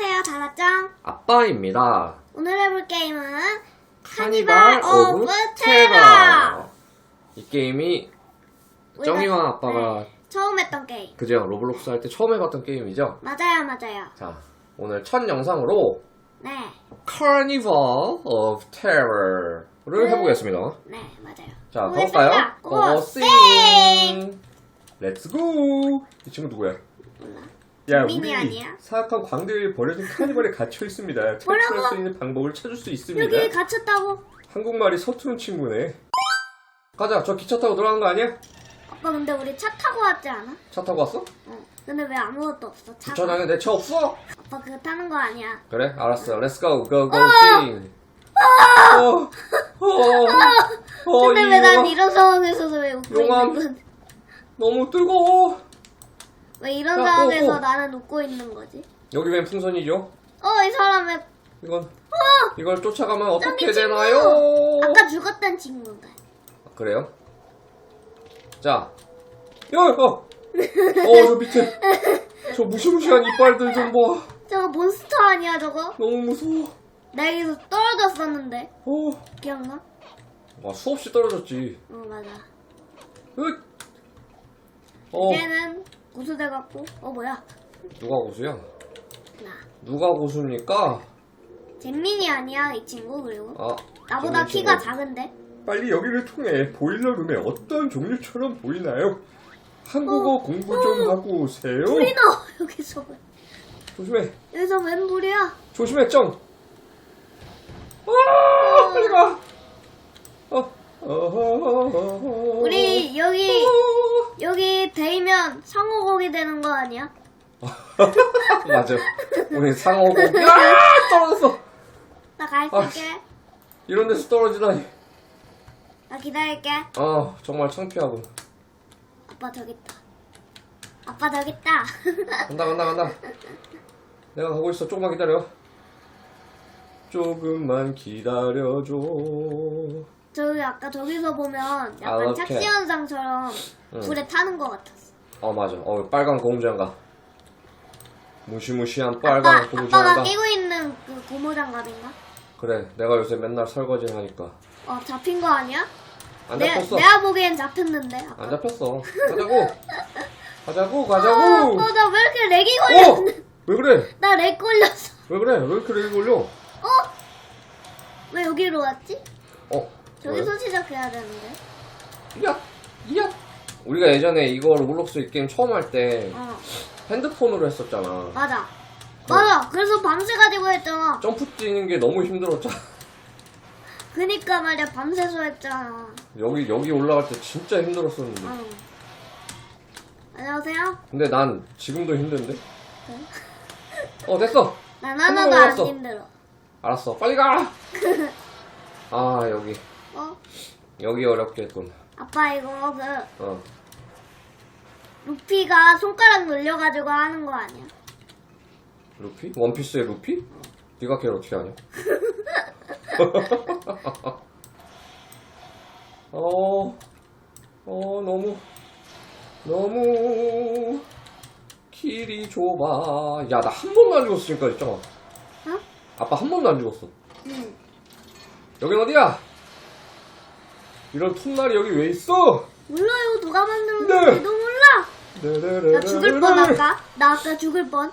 안녕하세요, 다라짱. 아빠입니다. 오늘 해볼 게임은 카니발 카니발 오브 오브 테러. 이 게임이 정이와 아빠가 네, 처음 했던 게임. 그죠 로블록스 할 때 처음 해봤던 게임이죠. 맞아요, 맞아요. 자 오늘 첫 영상으로 네, Carnival of Terror를 네. 해보겠습니다. 네, 맞아요. 자. 가볼까요? 고고, 고고싱 렛츠 고! 이 친구 누구야? 몰라. 야 민이 우리 아니야? 사악한 광대에 버려진 카니발에 갇혀 있습니다. 탈출할? 수 있는 방법을 찾을 수 있습니다. 여기 갇혔다고? 한국말이 서투른 친구네. 가자, 저 기차 타고 돌아가는 거 아니야? 아빠 근데 우리 차 타고 왔지 않아? 차 타고 왔어? 어. 근데 왜 아무것도 없어? 차가. 주차장에 내 차 없어? 아빠 그거 타는 거 아니야. 그래, 알았어. 렛츠 고, 고, 고, 싱. 어, 어, 어, 근데 이 왜 난 용암 이런 상황에서도 왜 웃고 용암. 있는 건? 너무 뜨거워. 왜 이런 야, 상황에서 어, 어. 나는 웃고 있는 거지? 여기 웬 풍선이죠? 어, 이 사람의 이건, 이걸 쫓아가면 어떻게 저기 친구. 되나요? 아까 죽었던 친구인가? 그래요? 자, 야, 어, 어, 저 밑에, 저 무시무시한 이빨들 좀 봐. 저거 몬스터 아니야 저거? 너무 무서워. 나 여기서 떨어졌었는데 어, 기억나? 와, 수없이 떨어졌지. 어 맞아 으! 어, 이제는 고수돼 갖고 어 뭐야 누가 고수야? 나 누가 고수입니까? 잼민이 아니야 이 친구 그리고 아, 나보다 잼민 키가 친구. 작은데 빨리 여기를 통해 보일러룸에 어떤 종류처럼 보이나요? 한국어 공부 좀 하고 오세요. 불이 나 여기서 왜 조심해, 여기서 웬 불이야 조심해, 쩡. 아, 빨리 가. 어, 어, 어, 어, 우리 여기 어. 여기 데이면 상어고기 되는 거 아니야? 맞아. 우리 상어고. 야, 떨어졌어. 나 아, 갈게 이런 데서 떨어지다니. 나 기다릴게 아, 정말 창피하고. 아빠 저기 있다 아빠 저기 있다 간다 간다 간다 내가 가고 있어 조금만 기다려 조금만 기다려줘 저기 아까 저기서 보면 아, 약간 이렇게. 착시 현상처럼 응. 불에 타는 거 같았어 어 맞아 어 빨간 고무장갑 무시무시한 아빠, 빨간 아빠가 고무장갑 끼고 있는 그 고무장갑인가? 그래 내가 요새 맨날 설거지 하니까 어 잡힌 거 아니야? 안 내, 잡혔어 내가 보기엔 잡혔는데 아까. 안 잡혔어 가자고 가자고 어, 가자고 어, 나왜 이렇게 렉이? 어! 왜 그래 나렉 걸렸어. 왜 그래 왜 이렇게 렉이 걸려 어? 왜 여기로 왔지? 어 저기서 시작해야 되는데. 야! 야! 우리가 예전에 이거 로블록스 이 게임 처음 할 때 어, 핸드폰으로 했었잖아 맞아. 맞아. 그래서 밤새 가지고 했잖아. 점프 뛰는 게 너무 힘들었잖아. 그니까 말이야, 밤새서 했잖아. 여기 여기 올라갈 때 진짜 힘들었었는데. 어. 안녕하세요. 근데 난 지금도 힘든데. 그래? 어 됐어. 난한 하나도 번안 왔어. 힘들어. 알았어. 빨리 가. 아 여기 어? 여기 어렵겠군. 아빠 이거 그 어. 루피가 손가락 늘려가지고 하는 거 아니야? 루피? 원피스의 루피? 네가 걔를 어떻게 하냐? 어, 어 너무 너무 길이 좁아. 야 나 한 번도 안 죽었어 지금까지 있잖아. 어? 아빠 한 번도 안 죽었어. 응. 여긴 어디야? 이런 톱날이 여기 왜 있어? 몰라요. 누가 네. 만들었는지도 몰라. 나 죽을 뻔 아까. 나 아까 죽을 뻔.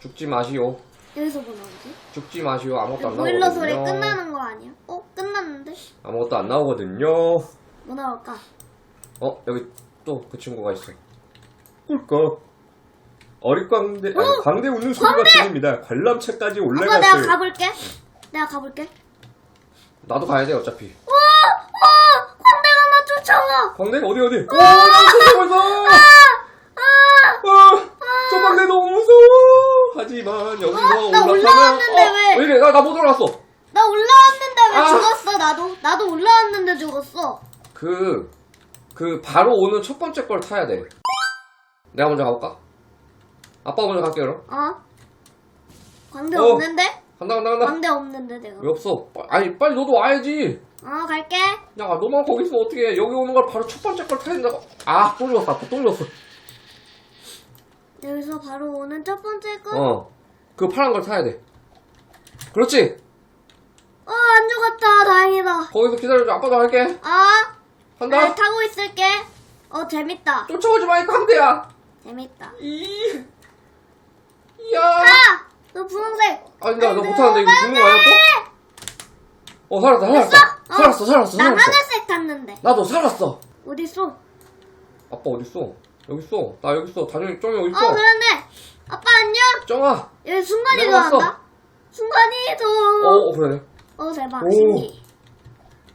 죽지 마시오. 여기서 뭐 나오지? 죽지 마시오. 아무것도 안 보일러 소리 나오거든요. 끝나는 거 아니야? 어? 끝났는데? 아무것도 안 나오거든요. 뭐 나올까? 어 여기 또 그 친구가 있어. 꿀꺽. 어릿광대 아니 광대 웃는 소리가 들립니다. 관람차까지 아빠 내가 올라갔어요. 가볼게. 내가 가볼게. 나도 가야 돼 어차피. 와! 와! 광대가 나 어디 어디? 오, 나 쫓아오고 있어. 아, 저 광대 너무 무서워. 하지만 여기서 어? 나 올라가면 올라왔는데 어, 왜? 왜 이래? 나 나 못 올라갔어. 나 올라왔는데 왜 아. 죽었어 나도? 나도 올라왔는데 죽었어. 그, 그, 바로 오는 첫 번째 걸 타야 돼. 내가 먼저 가볼까? 아빠 먼저 갈게, 그럼. 어? 광대 어. 없는데? 간다, 간다, 간다. 광대 없는데 내가. 왜 없어? 빠- 아니, 빨리 너도 와야지. 어 갈게. 야, 너만 거기 있으면 어떡해. 여기 오는 걸 바로 첫 번째 걸 타야 된다고. 아, 또 죽었어. 아빠 또 죽었어. 여기서 바로 오는 첫 번째 거? 어. 그 파란 걸 타야 돼. 그렇지. 어, 안 죽었다. 다행이다. 거기서 기다려줘. 아빠도 할게. 아. 잘 타고 있을게. 어, 재밌다. 쫓아오지 마니까 강대야. 재밌다. 이. 이야. 아! 너 분홍색. 아니 나너 못하는데 이거 죽는 거 아니야 또? 어 살았다 살았다. 어. 살았어 살았어 나 살았어. 하늘색 탔는데. 나도 살았어. 어딨어? 아빠 어딨어? 여기 있어. 나 여기 있어. 다정이 쩡이 어디 어, 있어? 그런데. 아빠 안녕? 쩡아. 여기 순간이동 내가 왔어. 한다? 순간이동. 어, 어 그러네. 어, 대박. 오. 신기.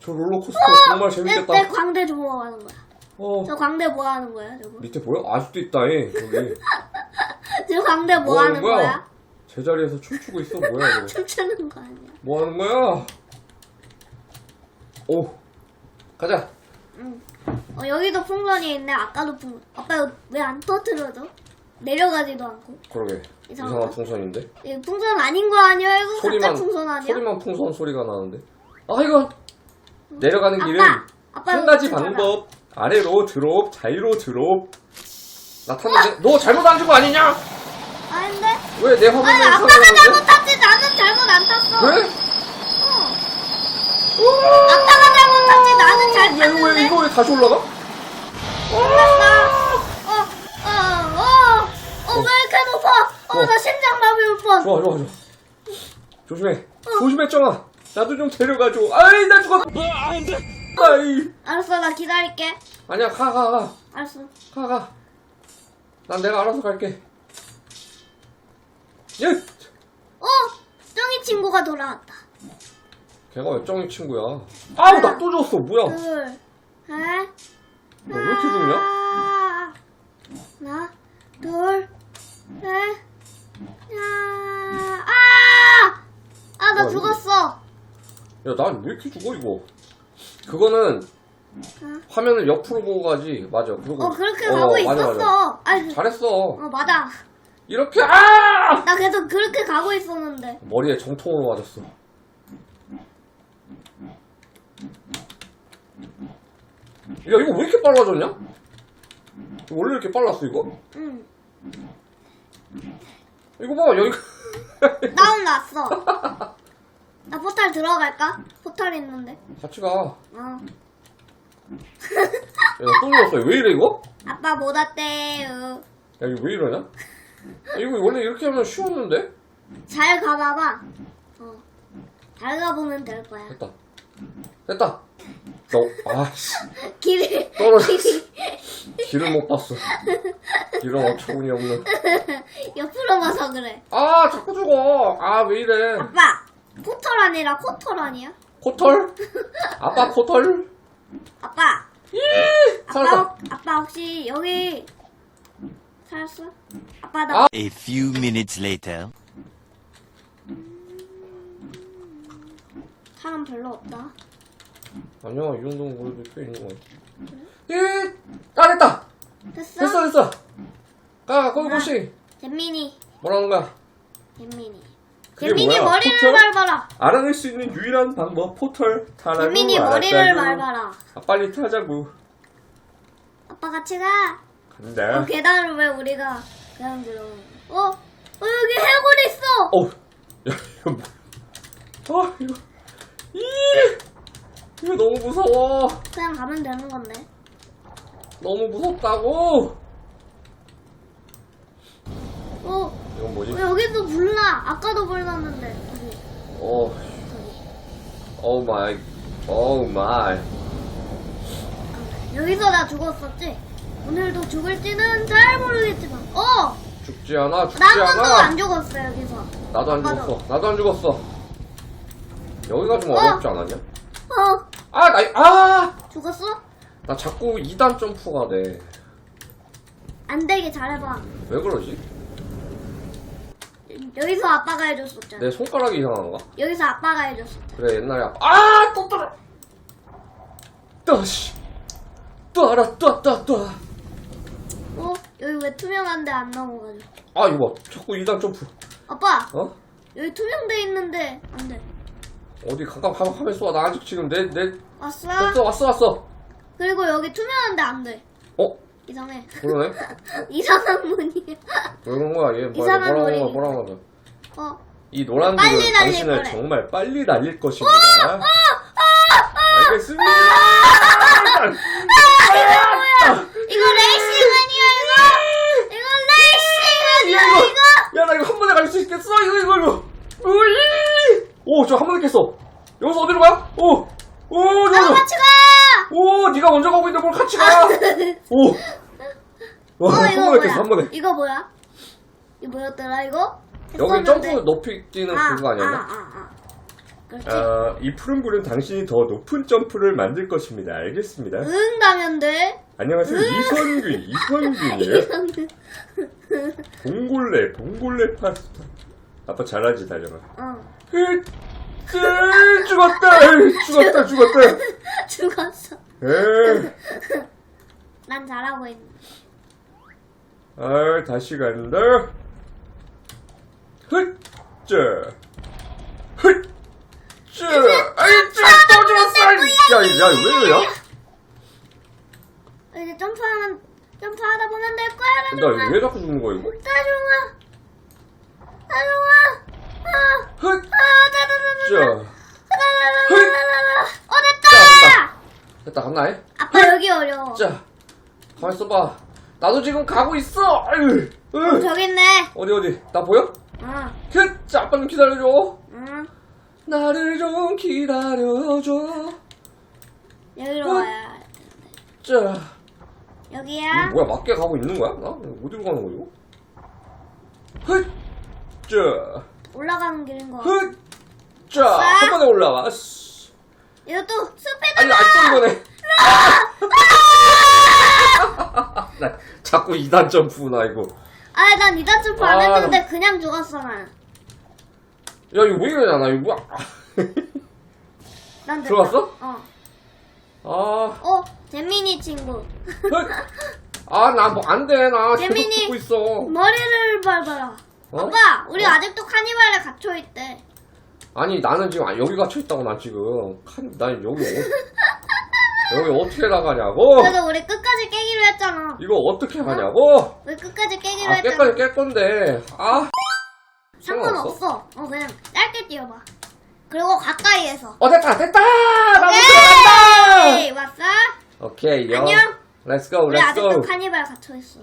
저 롤러코스터 정말 재밌겠다. 내, 내 광대 뭐 하는 거야? 어. 저 광대 뭐 하는 거야, 저거? 밑에 보여? 아직도 있다, 얘. 여기. 저 광대 뭐, 뭐 하는? 거야? 제자리에서 춤추고 있어. 뭐야, 이거. 춤추는 거 아니야? 뭐 하는 거야? 오. 가자. 응. 어, 여기도 풍선이 있네. 아까도 풍선. 아빠 왜안 터트려져? 내려가지도 않고. 그러게. 이상하다. 이상한 풍선인데? 이거 풍선 아닌 거 아니야? 이거 소리만, 가짜 풍선 아니야? 소리만 풍선 소리가 나는데. 아, 이거. 내려가는 길은 아빠! 아빠 한 가지 이거 방법. 아래로 드롭, 자위로 드롭. 나 탔는데, 너 잘못 앉은 거 아니냐? 아닌데? 왜 내 화면에 아니 아빠가 거 잘못 탔지 나는 잘못 안 탔어. 그래? 어. 아빠가 잘못 탔지 이거 왜. 이거 왜 다시 올라가? 어, 어, 어, 어, 왜 이렇게 높아? 어, 어. 나 심장마비 올 뻔. 좋아, 좋아, 좋아. 조심해. 조심해, 쩡아. 나도 좀 데려가줘. 아이, 나 죽었. 아, 안 돼. 아이. 알았어, 나 기다릴게. 아니야, 가, 가, 가. 알았어. 가, 가. 난 내가 알아서 갈게. 예! 어, 쩡이 친구가 돌아왔다. 걔가 왜 쩡이 친구야? 아우, 나 또 줬어. 뭐야? 둘, 셋. 너 왜 이렇게 죽냐? 아, 하나, 둘, 셋. 야, 아! 아, 나 야, 죽었어. 야, 난 왜 이렇게 죽어, 이거? 그거는 응. 화면을 옆으로 보고 가지. 맞아. 그리고, 어, 그렇게 어, 가고 맞아, 있었어. 맞아. 아니, 잘했어. 어, 맞아. 이렇게, 아! 나 계속 그렇게 가고 있었는데. 머리에 정통으로 맞았어. 이거 왜 이렇게 빨라졌냐? 원래 이렇게 빨랐어, 이거? 응. 이거 봐, 여기. 다운 났어. 나 포탈 들어갈까? 포탈 있는데. 같이 가. 야, 어. 또 눌렀어. 왜 이래, 이거? 아빠 못 왔대요. 야, 이거 왜 이러냐? 야, 이거 원래 이렇게 하면 쉬웠는데? 잘 가봐봐. 어. 잘 가보면 될 거야. 됐다. 됐다. 너, 아씨. 길을. 떨어졌어. 길을 못 봤어. 길은 어처구니 없는. 옆으로 가서 그래. 아, 자꾸 죽어. 아, 왜 이래. 아빠! 포털 아니라 코털 아니야? 코털? 아빠 코털? 아빠! 이 아빠, 살았다. 혹- 아빠 혹시 여기 살았어? 아빠 나 아. A few minutes later. 사람 별로 없다. 아니야, 이 정도면 그래도 꽤 있는 거야. 예, 아, 됐다! 됐어? 됐어, 됐어! 가, 거기 보시. 잼민이. 뭐라는 거야? 잼민이. 그게 잼민이 뭐야? 머리를 포털? 밟아라. 알아낼 수 있는 유일한 방법, 포털 타라고 잼민이 머리를 알았다고. 밟아라. 아, 빨리 타자고. 아빠 같이 가. 간다. 어, 계단을 왜 우리가 그냥 들어오는 거야? 어? 어, 여기 해골 있어! 어우, 야, 이거 뭐. 아, 이거. 이 이거 너무 무서워. 그냥 가면 되는 건데. 너무 무섭다고. 어, 이건 뭐지? 어, 여기도 불나. 아까도 불났는데. 어, 저기. 오 마이, 오 마이. 여기서 나 죽었었지? 오늘도 죽을지는 잘 모르겠지만. 어! 죽지 않아, 죽지 나 한 번도 않아. 안 죽었어, 여기서. 나도 안 맞아. 죽었어. 나도 안 죽었어. 여기가 좀 어. 어렵지 않았냐? 어, 아, 나, 아! 죽었어? 나 자꾸 2단 점프가 돼. 안 되게 잘해봐. 왜 그러지? 여기서 아빠가 해줬었잖아. 내 손가락이 이상한가? 여기서 아빠가 해줬었잖아. 그래, 옛날에 아빠. 아! 또 떨어! 또, 씨. 또 알아, 또, 또, 또. 어? 여기 왜 투명한데 안 넘어가지고. 아, 이거 봐. 자꾸 2단 점프. 아빠! 어? 여기 투명돼 있는데 안 돼. 어디 가만 가만 있어. 나 아직 지금 내, 내, 왔어? 됐어, 왔어, 왔어. 그리고 여기 투명한데 안 돼. 어? 이상해. 그러네? 이상한 문이야. 왜 그런 거야, 얘. 뭐야, 이상한 뭐라고. 하는 거야, 뭐라고 거야. 어. 이 노란 빨리 불은 날릴 당신을 거래. 정말 빨리 날릴 것입니다. 알겠습니다. 이거 레이싱 아니야 이거? 이거 레이싱 아니야 야, 이거. 야, 나 이거 한 번에 갈 수 있겠어? 이거, 이거, 이거. 우이! 오, 저 한 번에 깼어. 여기서 어디로 가? 오! 오, 나도 저기. 같이 가! 오, 네가 먼저 가고 있는데 뭘 같이 가? 오! 와, 어한 이거 뭐야? 깼어, 한 번에. 이거 뭐야? 이거 뭐였더라 이거? 여기 했었는데. 점프 높이 뛰는 그거 아니었나? 아, 아, 아. 그렇지. 아, 이 푸른 불은 당신이 더 높은 점프를 만들 것입니다. 알겠습니다. 응 가면 돼. 안녕하세요. 이선균, 이선균이에요. 봉골레, 봉골레 파스타. 아빠 잘하지, 달려가. 어. 으, 쯔, 죽었다! 으, 죽었다, 죽었다! 죽었어. 에이, 난 잘하고 있네. 아, 다시 간다. 흑, 쯔, 흑, 쯔, 아이, 쯔, 또 죽었어! 야, 야, 왜 이러냐? 이제 점프하면 점프하다 보면 될 거야. 나 나중아. 이거 왜 자꾸 죽는 거야, 이거? 나중아. 나중아. 아. 흑, 아, 짜자자자. 쯔. 라라라라라라라. 어 자, 됐다. 됐다, 갔나 해? 아빠 여기 어려워. 자, 가만 있어봐. 나도 지금 가고 있어. 아유, 으. 저기 있네. 어디 어디? 나 보여? 응. 그, 자, 아빠 좀 기다려줘. 응. 나를 좀 기다려줘. 여기로 어? 와야. 자, 여기야. 이거 뭐야? 맞게 가고 있는 거야? 나 어디로 가는 거야? 이거? 흑, 자, 올라가는 길인 거. 흑, 자, 한 번에 올라와. 씨. 이것도 숲에다. 아니, 아직도 이거네. 나 자꾸 2단 점프나 이거. 아, 난 이단 점프 안 아, 했는데 그냥 죽었어 난. 야, 이거 왜 이러냐, 나 이거 뭐야? 난 됐다. 들어갔어? 어. 아, 어, 재민이 친구. 흑. 아, 나 뭐 안 돼. 나 계속 재민이. 듣고 있어. 머리를 밟아라. 어? 아빠, 우리 어? 아직도 카니발에 갇혀 있대. 아니, 나는 지금 여기 갇혀 있다고, 난 지금. 칸, 난 여기, 어, 여기 어떻게 나가냐고? 그래서 우리 끝까지 깨기로 했잖아. 이거 어떻게 하냐고? 우리 끝까지 깨기로 아, 했잖아. 깨까지 깰 건데. 아, 상관없어. 어, 그냥 짧게 뛰어봐. 그리고 가까이에서. 어, 됐다, 됐다! 나도 들어간다! 왔어? 오케이, 요. 안녕. Go, 우리 let's 아직도. 카니발 갇혀 있어.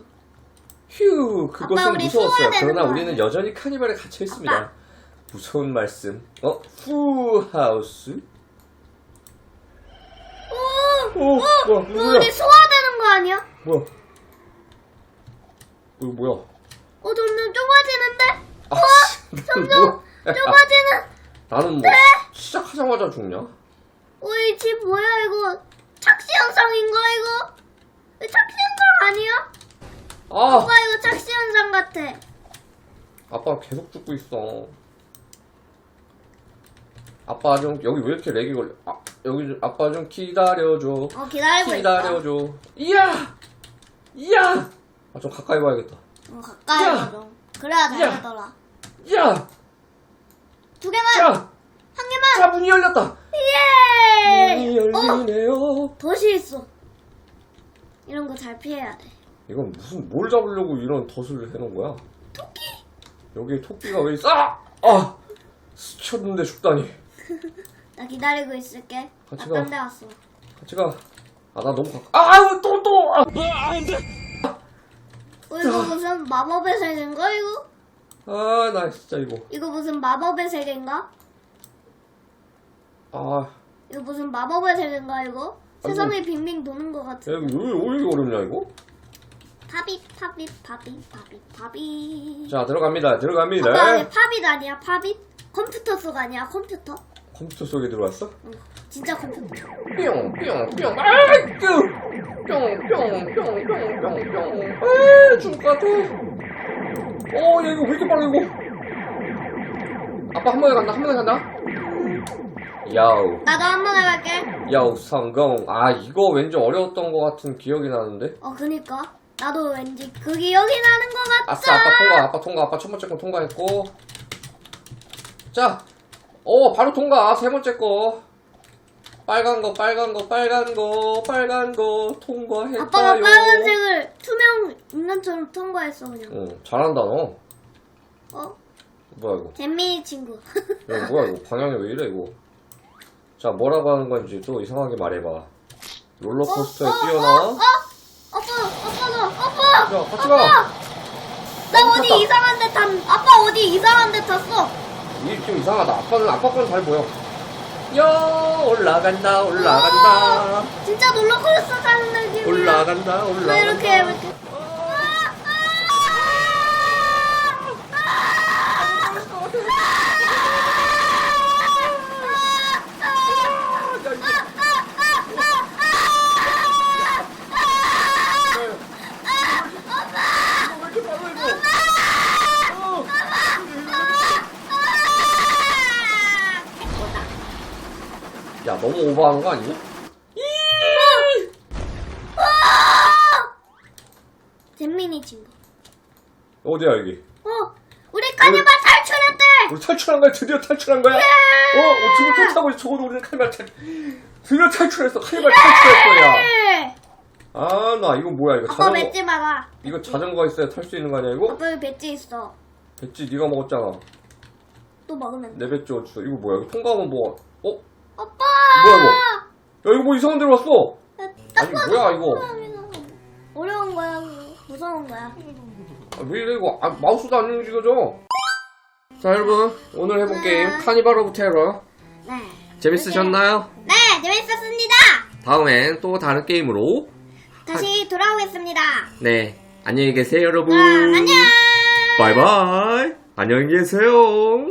휴, 그것은 우리 무서웠어요. 되는 그러나 거 우리는 아니야? 여전히 카니발에 갇혀 있습니다. 아빠. 무서운 말씀. 어? 후하우스? 오, 오, 오, 뭐야, 누구야? 우리 소화되는 거 아니야? 뭐야? 이거 뭐야? 어, 점점 좁아지는데? 아, 씨, 난 점점 뭐- 좁아지는. 나는 뭐 네? 시작하자마자 죽냐? 어, 이집 뭐야, 이거? 착시 현상인가, 이거? 이거 착시 현상 아니야? 아, 오빠, 이거 착시 현상 같아. 아빠 계속 죽고 있어. 아빠 좀 여기 왜 이렇게 렉이 걸려? 아, 여기 좀 아빠 좀 기다려줘. 어, 기다리고 있어. 기다려줘. 이야, 이야. 아, 좀 가까이 봐야겠다. 어, 가까이 야! 가죠. 그래야 잘하더라. 야, 두 개만! 자, 한 개만! 자 문이 열렸다. 예! 문이 어, 열리네요. 덫이 있어. 이런 거 잘 피해야 돼. 이건 무슨 뭘 잡으려고 이런 덫을 해놓은 거야? 토끼. 여기에 토끼가 왜 있어? 아, 아, 스쳤는데 죽다니. 나 기다리고 있을게. 같이 나 가. 딴데 왔어. 같이 가. 아, 나 너무 가까. 아, 아우 또 또. 아. 어, 이거 무슨 마법의 세계인가, 이거? 아, 나 진짜 이거. 이거 무슨 마법의 세계인가? 아, 이거 무슨 마법의 세계인가, 이거? 세상이 빙빙 도는 것 같아. 야, 이거 왜, 왜 이렇게 어렵냐, 이거? 파빗, 파빗, 파빗, 파빗, 파빗. 자, 들어갑니다. 들어갑니다. 아빠, 이게 파빗 아니야, 파빗? 컴퓨터 속 아니야, 컴퓨터? 컴퓨터 속에 들어왔어? 응, 진짜 컴퓨터. 뿅, 뿅, 뿅. 아, 끄! 뿅, 뿅, 뿅, 뿅, 뿅, 뿅. 아, 죽을 것 같아. 어, 야, 이거 왜 이렇게 빨라, 이거? 아빠 한 번에 간다, 한 번에 간다. 야우. 나도 한 번 해볼게. 야우, 성공. 아, 이거 왠지 어려웠던 것 같은 기억이 나는데? 어, 그니까. 나도 왠지 그 기억이 나는 것 같아. 아싸, 아빠 통과, 아빠 통과, 아빠 첫 번째 거 통과했고. 자, 어, 바로 통과, 세 번째 거. 빨간 거, 빨간 거, 빨간 거, 빨간 거, 통과했어요. 아빠가 빨간색을 투명 인간처럼 통과했어, 그냥. 응, 잘한다, 너. 어? 뭐야 이거? 잼민이 친구. 야, 뭐야 이거? 방향이 왜 이래 이거? 자 뭐라고 하는 건지 또 이상하게 말해봐. 롤러코스터에 뛰어나와? 어? 아빠, 아빠가, 아빠! 야 같이 가. 아빠! 나 어디 탔다. 이상한 데 탔, 아빠 어디 이상한 데 탔어? 이게 좀 이상하다. 아빠는 아빠 거는 잘 보여. 야 올라간다 올라간다 진짜 롤러코스터 타는 느낌이야. 올라간다 왜 올라간다. 이렇게, 이렇게. 야 너무 오버하는 거 아니고? 잼민이 친구. 어디야 여기? 어, 우리 카니발 탈출했대! 우리 탈출한 거야? 드디어 탈출한 거야? 어? 어 지금 쫓아오고 적어도 우리는 칼발 탈 드디어 탈출했어 칼발 탈출했어 야 네. 아나 이거 뭐야 이거 아빠 자전거 배지 봐봐. 이거 자전거 있어야 탈 수 있는 거 아니야 이거? 아빠 여기 배지 있어. 배지 네가 먹었잖아 또 먹으면 돼. 내 배지 어딨어 이거 뭐야 이거 통과하면 뭐 어? 아빠! 뭐야, 야 이거 뭐 이상한 데로 왔어 아니 뭐야 이거 어려운 거야, 그거. 무서운 거야. 아, 왜 이래 이거 아, 마우스도 안 움직여져 자 여러분 오늘 해본 네. 게임 카니발 오브 테러 네. 재밌으셨나요? 네, 재밌었습니다. 다음엔 또 다른 게임으로 다시 돌아오겠습니다. 네 안녕히 계세요 여러분 아, 안녕! 바이바이 안녕히 계세요